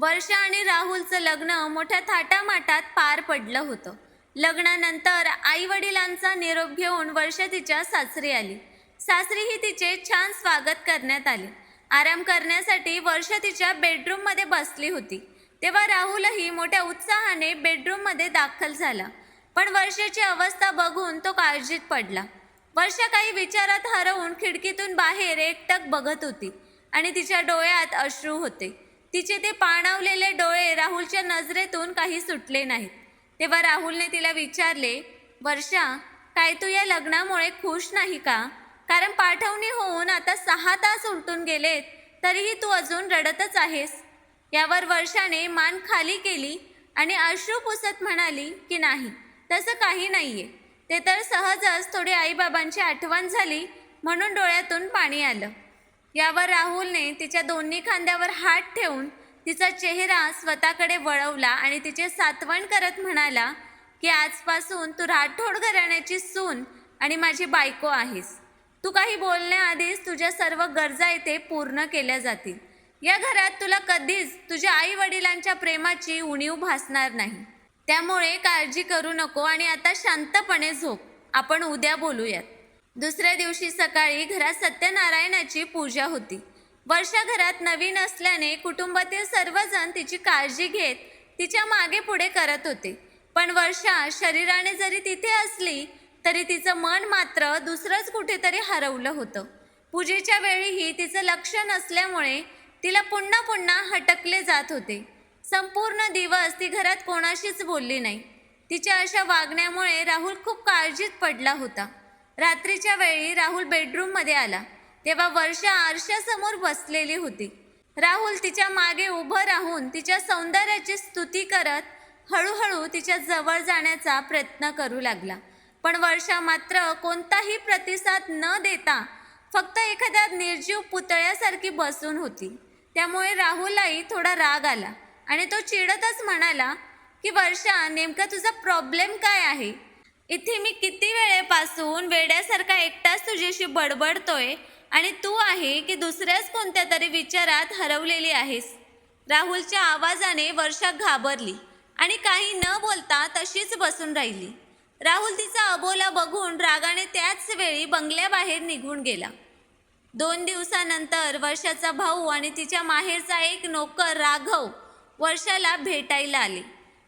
वर्षा आणि राहुलचं लग्न मोठ्या थाटामाटात पार पडलं होतं. लग्नानंतर आई वडिलांचा निरोप घेऊन वर्षा तिच्या सासरी आली. सासरीही तिचे छान स्वागत करण्यात आले. आराम करण्यासाठी वर्षा तिच्या बेडरूममध्ये बसली होती. तेव्हा राहुलही मोठ्या उत्साहाने बेडरूममध्ये दाखल झाला. पण वर्षाची अवस्था बघून तो काळजीत पडला. वर्षा काही विचारात हरवून खिडकीतून बाहेर एकटक बघत होती आणि तिच्या डोळ्यात अश्रू होते. तिचे ते पाणावलेले डोळे राहुलच्या नजरेतून काही सुटले नाहीत. तेव्हा राहुलने तिला विचारले वर्षा काय तू या लग्नामुळे खुश नाही का? कारण पाठवणी होऊन आता सहा तास उलटून गेलेत तरीही तू अजून रडतच आहेस. यावर वर्षाने मान खाली केली आणि अश्रू पुसत म्हणाली की नाही तसं काही नाहीये. ते तर सहजच थोडी आईबाबांची आठवण झाली म्हणून डोळ्यातून पाणी आलं. यावर राहुलने तिच्या दोन्ही खांद्यावर हात ठेवून तिचा चेहरा स्वतःकडे वळवला आणि तिचे सातवण करत म्हणाला की आजपासून तू राठोड घराण्याची सून आणि माझी बायको आहेस. तू काही बोलण्याआधीच तुझ्या सर्व गरजा इथे पूर्ण केल्या जातील. या घरात तुला कधीच तुझ्या आई वडिलांच्या प्रेमाची उणीव भासणार नाही. त्यामुळे काळजी करू नको आणि आता शांतपणे झोप. आपण उद्या बोलूयात. दुसऱ्या दिवशी सकाळी घरात सत्यनारायणाची पूजा होती. वर्षा घरात नवीन असल्याने कुटुंबातील सर्वजण तिची काळजी घेत तिच्यामागे पुढे करत होते. पण वर्षा शरीराने जरी तिथे असली तरी तिचं मन मात्र दुसरंच कुठेतरी हरवलं होतं. पूजेच्या वेळीही तिचं लक्ष नसल्यामुळे तिला पुन्हा पुन्हा हटकले जात होते. संपूर्ण दिवस ती घरात कोणाशीच बोलली नाही. तिच्या अशा वागण्यामुळे राहुल खूप काळजीत पडला होता. रात्रीच्या वेळी राहुल बेडरूममध्ये आला. तेव्हा वर्षा आरशासमोर बसलेली होती. राहुल तिच्यामागे उभं राहून तिच्या सौंदर्याची स्तुती करत हळूहळू तिच्या जवळ जाण्याचा प्रयत्न करू लागला. पण वर्षा मात्र कोणताही प्रतिसाद न देता फक्त एखाद्या निर्जीव पुतळ्यासारखी बसून होती. त्यामुळे राहुललाही थोडा राग आला आणि तो चिडतच म्हणाला की वर्षा नेमका तुझा प्रॉब्लेम काय आहे? इथे मी किती वेळेपासून वेड्यासारखा एकटाच तुझ्याशी बडबडतोय आणि तू आहे की दुसऱ्याच कोणत्या तरी विचारात हरवलेली आहेस. राहुलच्या आवाजाने वर्षा घाबरली आणि काही न बोलता तशीच बसून राहिली. राहुल तिचा अबोला बघून रागाने त्याच वेळी बंगल्याबाहेर निघून गेला. दोन दिवसानंतर वर्षाचा भाऊ आणि तिच्या माहेरचा एक नोकर राघव वर्षाला भेटायला आले.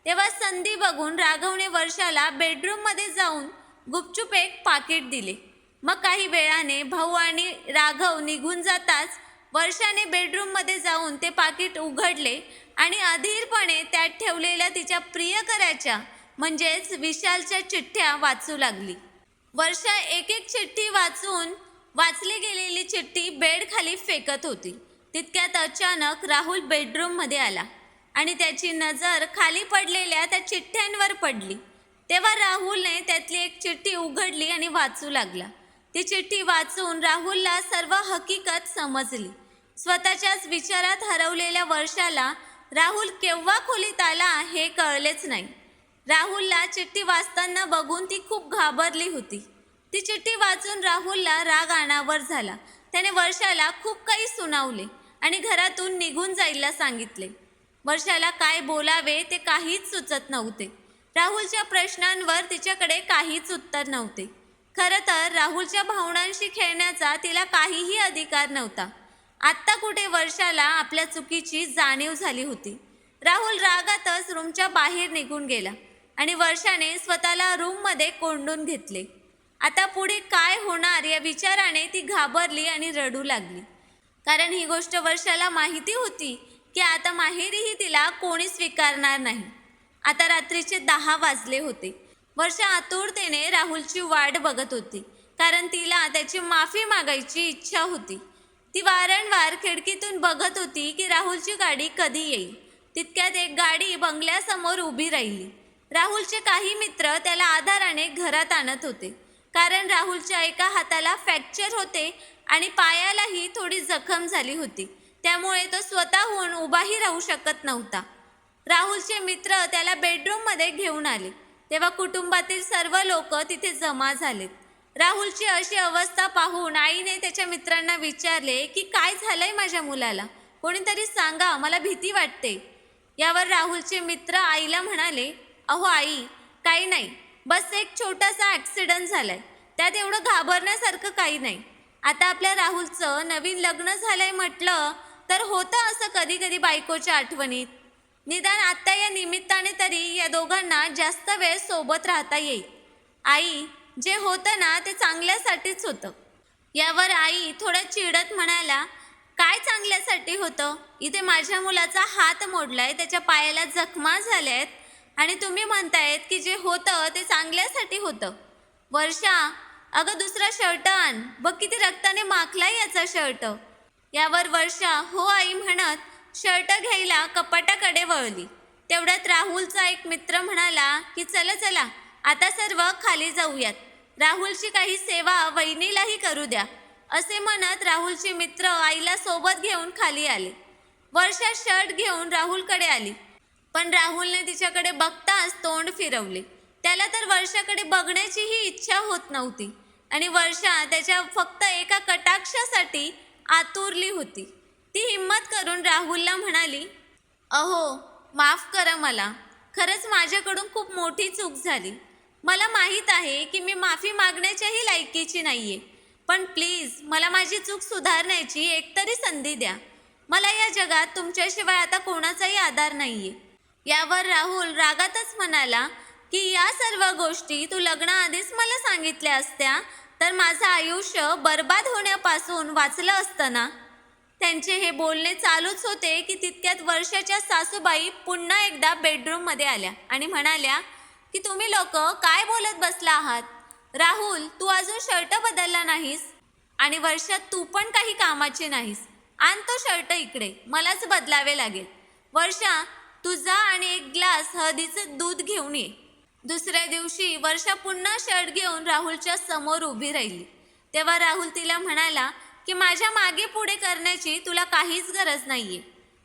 तेव्हा संधी बघून राघवने वर्षाला बेडरूममध्ये जाऊन गुपचूप एक पाकिट दिले. मग काही वेळाने भाऊ आणि राघव निघून जाताच वर्षाने बेडरूममध्ये जाऊन ते पाकिट उघडले आणि अधीरपणे त्यात ठेवलेल्या तिच्या प्रियकराच्या म्हणजेच विशालच्या चिठ्ठ्या वाचू लागली. वर्षा एक एक चिठ्ठी वाचून वाचली गेलेली चिठ्ठी बेडखाली फेकत होती. तितक्यात अचानक राहुल बेडरूममध्ये आला. आणि त्याची नजर खाली पडलेल्या त्या चिठ्ठ्यांवर पडली. तेव्हा राहुलने त्यातली एक चिठ्ठी उघडली आणि वाचू लागला. ती चिठ्ठी वाचून राहुलला सर्व हकीकत समजली. स्वतःच्याच विचारात हरवलेल्या वर्षाला राहुल केव्हा खोलीत आला हे कळलेच नाही. राहुलला चिठ्ठी वाचताना बघून ती खूप घाबरली होती. ती चिठ्ठी वाचून राहुलला राग आणावर झाला. त्याने वर्षाला खूप काही सुनावले आणि घरातून निघून जायला सांगितले. वर्षाला काय बोलावे ते काहीच सुचत नव्हते. राहुलच्या प्रश्नांवर तिच्याकडे काहीच उत्तर नव्हते. खरं तर राहुलच्या भावनांशी खेळण्याचा तिला काहीही अधिकार नव्हता. आत्ता कुठे वर्षाला आपल्या चुकीची जाणीव झाली होती. राहुल रागातच रूमच्या बाहेर निघून गेला आणि वर्षाने स्वतःला रूममध्ये कोंडून घेतले. आता पुढे काय होणार या विचाराने ती घाबरली आणि रडू लागली. कारण ही गोष्ट वर्षाला माहिती होती की आता माहेरीही तिला कोणी स्वीकारणार नाही. आता रात्रीचे दहा वाजले होते. वर्षा आतुरतेने राहुलची वाट बघत होती. कारण तिला त्याची माफी मागायची इच्छा होती. ती वारंवार खिडकीतून बघत होती की राहुलची गाडी कधी येईल. तितक्यात एक गाडी बंगल्यासमोर उभी राहिली. राहुलचे काही मित्र त्याला आधाराने घरात आणत होते. कारण राहुलच्या एका हाताला फ्रॅक्चर होते आणि पायालाही थोडी जखम झाली होती. त्यामुळे तो स्वतःहून उभाही राहू शकत नव्हता. राहुलचे मित्र त्याला बेडरूममध्ये घेऊन आले. तेव्हा कुटुंबातील सर्व लोक तिथे जमा झालेत. राहुलची अशी अवस्था पाहून आईने त्याच्या मित्रांना विचारले की काय झालंय माझ्या मुलाला? कोणीतरी सांगा मला भीती वाटते. यावर राहुलचे मित्र आईला म्हणाले अहो आई काही नाही. बस एक छोटासा ॲक्सिडंट झालाय. त्यात एवढं घाबरण्यासारखं काही नाही. आता आपल्या राहुलचं नवीन लग्न झालंय म्हटलं तर होतं असं कधी कधी बायकोच्या आठवणीत. निदान आत्ता या निमित्ताने तरी या दोघांना जास्त वेळ सोबत राहता येईल. आई जे होतं ना ते चांगल्यासाठीच होतं. यावर आई थोडं चिडत म्हणाला काय चांगल्यासाठी होतं? इथे माझ्या मुलाचा हात मोडलाय त्याच्या पायाला जखमा झाल्या आहेत आणि तुम्ही म्हणतायत की जे होतं ते चांगल्यासाठी होतं. वर्षा अगं दुसरा शर्ट आण. बघ किती रक्ताने माखलाय याचा शर्ट. यावर वर्षा हो आई म्हणत शर्ट घ्यायला कपाटाकडे वळली. तेवढ्यात राहुलचा एक मित्र म्हणाला की चला चला आता सर्व खाली जाऊयात. राहुलची काही सेवा वहिनीलाही करू द्या. असे म्हणत राहुलचे मित्र आईला सोबत घेऊन खाली आले. वर्षा शर्ट घेऊन राहुलकडे आली. पण राहुलने तिच्याकडे बघताच तोंड फिरवले. त्याला तर वर्षाकडे बघण्याचीही इच्छा होत नव्हती. आणि वर्षा त्याच्या फक्त एका कटाक्षासाठी आतुरली होती. ती हिंमत करून राहुलला म्हणाली अहो माफ करा मला. खरंच माझ्याकडून खूप मोठी चूक झाली. मला माहीत आहे की मी माफी मागण्याच्याही लायकीची नाही आहे पण प्लीज मला माझी चूक सुधारण्याची एकतरी संधी द्या. मला या जगात तुमच्याशिवाय आता कोणाचाही आधार नाही आहे यावर राहुल रागातच म्हणाला की या सर्व गोष्टी तू लग्नाआधीच मला सांगितल्या असत्या? तर माझं आयुष्य बर्बाद होण्यापासून वाचलं असतं ना त्यांचे हे बोलणे चालूच होते की तितक्यात वर्षाच्या सासूबाई पुन्हा एकदा बेडरूममध्ये आल्या आणि म्हणाल्या की तुम्ही लोक काय बोलत बसला आहात? राहुल तू अजून शर्ट बदलला नाहीस आणि वर्षात तू पण काही कामाची नाहीस. आण तो शर्ट इकडे मलाच बदलावे लागेल. वर्षा तुझा आणि एक ग्लास हळदीचं दूध घेऊन ये. दुसऱ्या दिवशी वर्षा पुन्हा शर्ट घेऊन राहुलच्या समोर उभी राहिली. तेव्हा राहुल तिला म्हणाला की माझ्या मागे पुढे करण्याची तुला काहीच गरज नाहीये.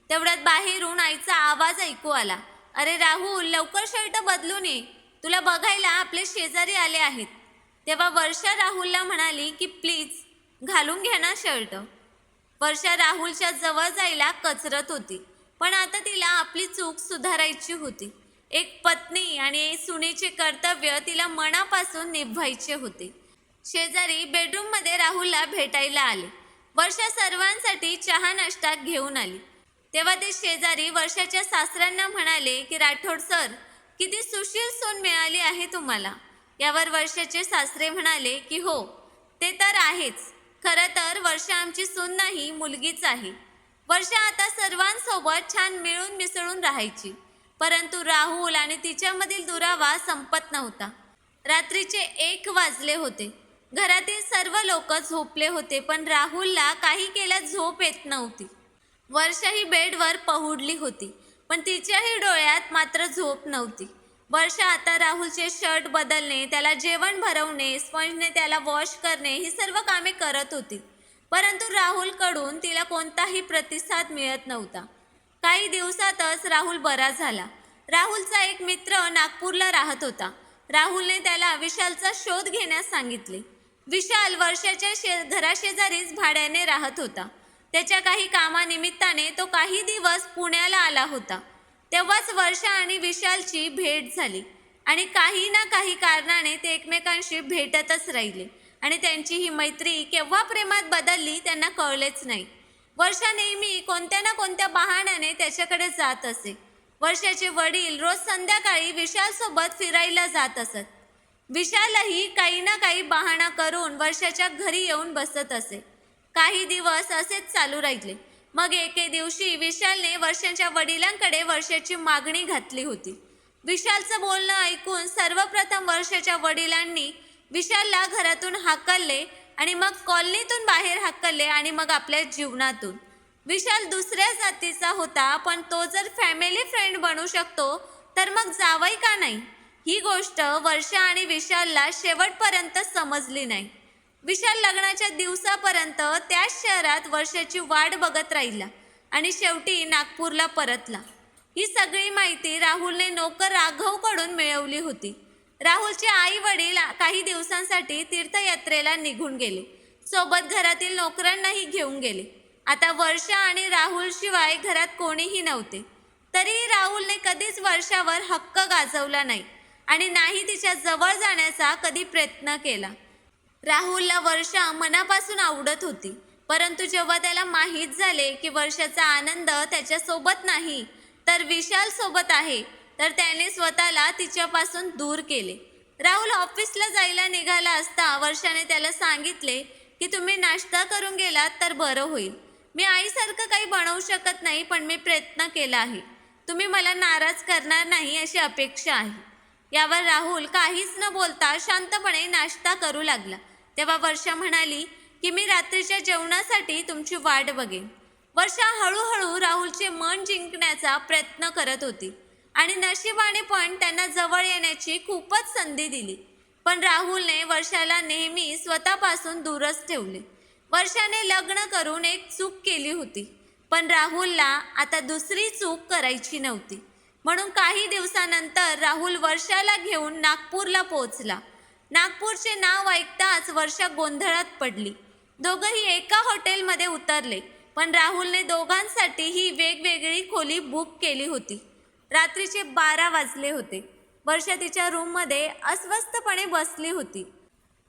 तेवढ्यात बाहेरून आईचा आवाज ऐकू आला. अरे राहुल लवकर शर्ट बदलून ये. तुला बघायला आपले शेजारी आले आहेत. तेव्हा वर्षा राहुलला म्हणाली की प्लीज घालून घ्या ना शर्ट. वर्षा राहुलच्या जवळ जायला कचरत होती पण आता तिला आपली चूक सुधारायची होती. एक पत्नी आणि सुनेचे कर्तव्य तिला मनापासून निभवायचे होते. शेजारी बेडरूममध्ये राहुलला भेटायला आले. वर्षा सर्वांसाठी चहा नाश्ता घेऊन आली. तेव्हा ते शेजारी वर्षाच्या सासऱ्यांना म्हणाले की राठोड सर किती सुशील सून मिळाली आहे तुम्हाला? यावर वर्षाचे सासरे म्हणाले की हो ते तर आहेच. खरं तर वर्षा आमची सून नाही मुलगीच आहे. वर्षा आता सर्वांसोबत छान मिळून मिसळून राहायची. परंतु राहुल आणि तिच्यामधील दुरावा संपत नव्हता. रात्रीचे एक वाजले होते. घरातील सर्व लोक झोपले होते पण राहुलला काही केल्या झोप येत नव्हती. वर्षा ही बेडवर पहुडली होती पण तिच्याही डोळ्यात मात्र झोप नव्हती. वर्षा आता राहुलचे शर्ट बदलणे त्याला जेवण भरवणे स्पंजने त्याला वॉश करणे ही सर्व कामे करत होती. परंतु राहुलकडून तिला कोणताही प्रतिसाद मिळत नव्हता. काही दिवसातच राहुल बरा झाला. राहुलचा एक मित्र नागपूरला राहत होता. राहुलने त्याला विशालचा शोध घेण्यास सांगितले. विशाल वर्षाच्या शे घराशेजारीच भाड्याने राहत होता. त्याच्या काही कामानिमित्ताने तो काही दिवस पुण्याला आला होता. तेव्हाच वर्षा आणि विशालची भेट झाली आणि काही ना काही कारणाने ते एकमेकांशी भेटतच राहिले आणि त्यांची ही मैत्री केव्हा प्रेमात बदलली त्यांना कळलेच नाही. वर्षा नेहमी कोणत्या ना कोणत्या बहाण्याने त्याच्याकडे जात असे. वर्षाचे वडील रोज संध्याकाळी विशालसोबत फिरायला जात असत. विशालही काही ना काही बहाणा करून वर्षाच्या घरी येऊन बसत असे. काही दिवस असेच चालू राहिले. मग एके दिवशी विशालने वर्षाच्या वडिलांकडे वर्षाची मागणी घातली होती. विशालचं बोलणं ऐकून सर्वप्रथम वर्षाच्या वडिलांनी विशालला घरातून हाकलले आणि मग कॉलनीतून बाहेर हाकलले आणि मग आपल्या जीवनातून. विशाल दुसऱ्या जातीचा होता पण तो जर फॅमिली फ्रेंड बनू शकतो तर मग जावई का नाही? ही गोष्ट वर्षा आणि विशालला शेवटपर्यंत समजली नाही. विशाल लग्नाच्या दिवसापर्यंत त्याच शहरात वर्षाची वाट बघत राहिला आणि शेवटी नागपूरला परतला. ही सगळी माहिती राहुलने नोकर राघवकडून मिळवली होती. राहुलचे आई वडील काही दिवसांसाठी तीर्थयात्रेला निघून गेले. सोबत घरातील नोकरांनाही घेऊन गेले. आता वर्षा आणि राहुल शिवाय घरात कोणीही नव्हते. तरीही राहुलने कधीच वर्षावर हक्क गाजवला नाही आणि नाही तिच्या जवळ जाण्याचा कधी प्रयत्न केला. राहुलला वर्षा मनापासून आवडत होती. परंतु जेव्हा त्याला माहीत झाले की वर्षाचा आनंद त्याच्यासोबत नाही तर विशाल सोबत आहे. तर त्याने स्वतःला तिच्यापासून दूर केले. राहुल ऑफिसला जायला निघाला असता वर्षाने त्याला सांगितले की तुम्ही नाश्ता करून गेलात तर बरं होईल. मी आईसारखं काही बनवू शकत नाही पण मी प्रयत्न केला आहे. तुम्ही मला नाराज करणार नाही अशी अपेक्षा आहे. यावर राहुल काहीच न बोलता शांतपणे नाश्ता करू लागला. तेव्हा वर्षा म्हणाली की मी रात्रीच्या जेवणासाठी तुमची वाट बघेन. वर्षा हळूहळू राहुलचे मन जिंकण्याचा प्रयत्न करत होती. आणि नशिबाने पण त्यांना जवळ येण्याची खूपच संधी दिली. पण राहुलने वर्षाला नेहमी स्वतःपासून दूरच ठेवले. वर्षाने लग्न करून एक चूक केली होती. पण राहुलला आता दुसरी चूक करायची नव्हती. म्हणून काही दिवसानंतर राहुल वर्षाला घेऊन नागपूरला पोहोचला. नागपूरचे नाव ऐकताच वर्षा गोंधळात पडली. दोघंही एका हॉटेलमध्ये उतरले. पण राहुलने दोघांसाठीही वेगवेगळी खोली बुक केली होती. रात्रीचे बारा वाजले होते. वर्षा तिच्या रूममध्ये अस्वस्थपणे बसली होती.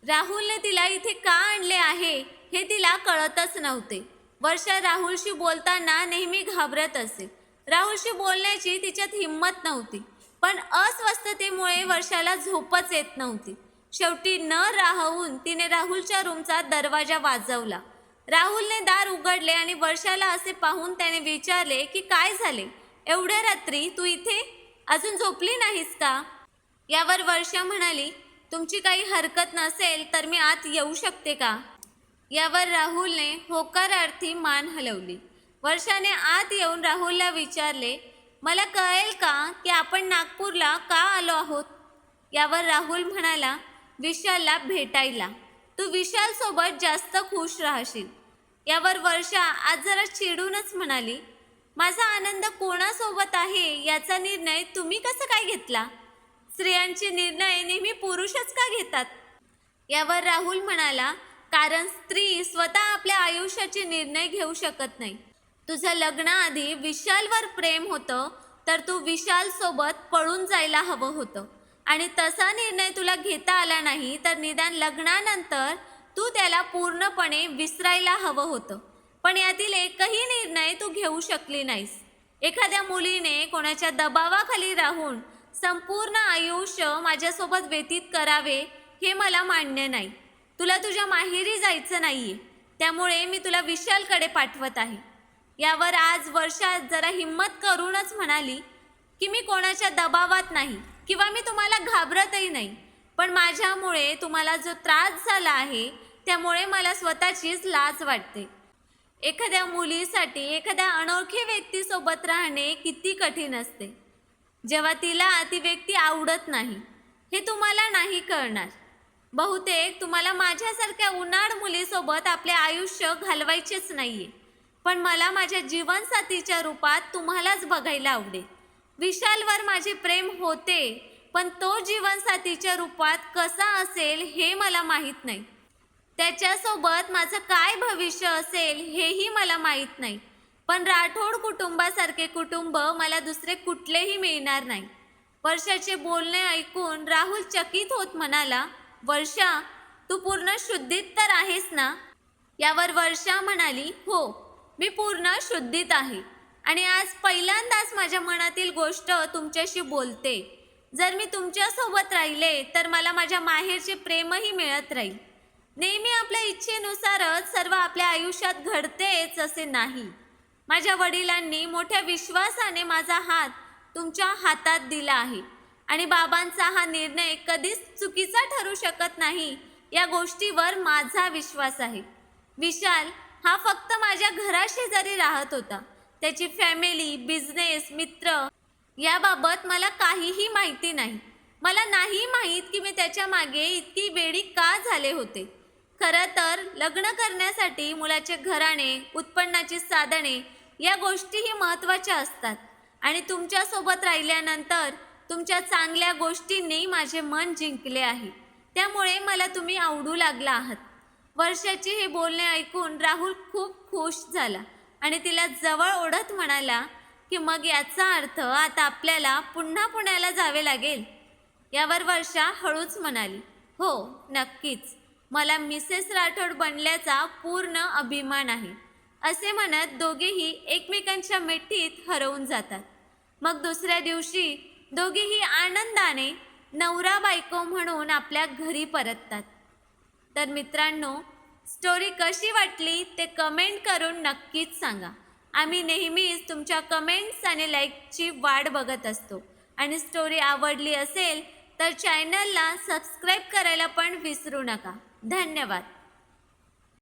राहुलने तिला इथे का आणले आहे हे तिला कळतच नव्हते. वर्षा राहुलशी बोलताना नेहमी घाबरत असे. राहुलशी बोलण्याची तिच्यात हिंमत नव्हती पण अस्वस्थतेमुळे वर्षाला झोपच येत नव्हती. शेवटी न राहून तिने राहुलच्या रूमचा दरवाजा वाजवला. राहुलने दार उघडले आणि वर्षाला असे पाहून त्याने विचारले की काय झाले? एवढ्या रात्री तू इथे अजून झोपली नाहीस का? यावर वर्षा म्हणाली तुमची काही हरकत नसेल तर मी आत येऊ शकते का? यावर राहुलने होकारार्थी मान हलवली. वर्षाने आत येऊन राहुलला विचारले मला कळेल का की आपण नागपूरला का आलो आहोत? यावर राहुल म्हणाला विशालला भेटायला. तू विशालसोबत जास्त खुश राहशील. यावर वर्षा आज जरा चिडूनच म्हणाली माझा आनंद कोणासोबत आहे याचा निर्णय तुम्ही कसं काय घेतला? स्त्रियांचे निर्णय नेहमी पुरुषच का घेतात? यावर राहुल म्हणाला कारण स्त्री स्वतः आपल्या आयुष्याचे निर्णय घेऊ शकत नाही. तुझं लग्नाआधी विशालवर प्रेम होतं तर तू विशाल सोबत पळून जायला हवं होतं. आणि तसा निर्णय तुला घेता आला नाही तर निदान लग्नानंतर तू त्याला पूर्णपणे विसरायला हवं होतं. पण यातील एकही निर्णय तू घेऊ शकली नाहीस. एखाद्या मुलीने कोणाच्या दबावाखाली राहून संपूर्ण आयुष्य माझ्यासोबत व्यतीत करावे हे मला मान्य नाही. तुला तुझ्या माहेरी जायचं नाहीये. त्यामुळे मी तुला विशालकडे पाठवत आहे. यावर आज वर्षात जरा हिंमत करूनच म्हणाली की मी कोणाच्या दबावात नाही किंवा मी तुम्हाला घाबरतही नाही. पण माझ्यामुळे तुम्हाला जो त्रास झाला आहे त्यामुळे मला स्वतःचीच लाज वाटते. एखाद्या मुलीसाठी एखाद्या अनोळखी व्यक्तीसोबत राहणे किती कठीण असते. जेव्हा तिला ती व्यक्ती आवडत नाही हे तुम्हाला नाही कळणार. बहुतेक तुम्हाला माझ्यासारख्या उन्हाळ मुलीसोबत आपले आयुष्य घालवायचेच नाही आहे पण मला माझ्या जीवनसाथीच्या रूपात तुम्हालाच बघायला आवडेल. विशालवर माझे प्रेम होते पण तो जीवनसाथीच्या रूपात कसा असेल हे मला माहीत नाही. त्याच्यासोबत माझं काय भविष्य असेल हेही मला माहीत नाही. पण राठोड कुटुंबासारखे कुटुंब मला दुसरे कुठलेही मिळणार नाही. वर्षाचे बोलणे ऐकून राहुल चकित होत म्हणाला वर्षा तू पूर्ण शुद्धीत तर आहेस ना? यावर वर्षा म्हणाली हो मी पूर्ण शुद्धीत आहे. आणि आज पहिल्यांदाच माझ्या मनातील गोष्ट तुमच्याशी बोलते. जर मी तुमच्यासोबत राहिले तर मला माझ्या माहेरचे प्रेमही मिळत राहील. नेहमी आपल्या इच्छेनुसारच सर्व आपल्या आयुष्यात घडतेच असे नाही. माझ्या वडिलांनी मोठ्या विश्वासाने माझा हात तुमच्या हातात दिला आहे आणि बाबांचा हा निर्णय कधीच चुकीचा ठरू शकत नाही या गोष्टीवर माझा विश्वास आहे. विशाल हा फक्त माझ्या घराशेजारी राहत होता. त्याची फॅमिली बिझनेस मित्र याबाबत मला काहीही माहिती नाही. मला नाही माहीत की मी त्याच्यामागे इतकी वेळी का झाले होते. खरं तर लग्न करण्यासाठी मुलाचे घराणे उत्पन्नाची साधने या गोष्टीही महत्त्वाच्या असतात. आणि तुमच्यासोबत राहिल्यानंतर तुमच्या चांगल्या गोष्टींनी माझे मन जिंकले आहे. त्यामुळे मला तुम्ही आवडू लागला आहात. वर्षाची हे बोलणे ऐकून राहुल खूप खुश झाला आणि तिला जवळ ओढत म्हणाला की मग याचा अर्थ आता आपल्याला पुन्हा पुण्याला जावे लागेल? यावर वर्षा हळूच म्हणाली हो नक्कीच. मला मिसेस राठोड बनल्याचा पूर्ण अभिमान आहे. असे म्हणत दोघेही एकमेकांच्या मिठीत हरवून जातात. मग दुसऱ्या दिवशी दोघेही आनंदाने नवरा बायको म्हणून आपल्या घरी परततात. तर मित्रांनो स्टोरी कशी वाटली ते कमेंट करून नक्कीच सांगा. आम्ही नेहमीच तुमच्या कमेंट्स आणि लाईकची वाट बघत असतो. आणि स्टोरी आवडली असेल तर चॅनलला सबस्क्राईब करायला पण विसरू नका. धन्यवाद.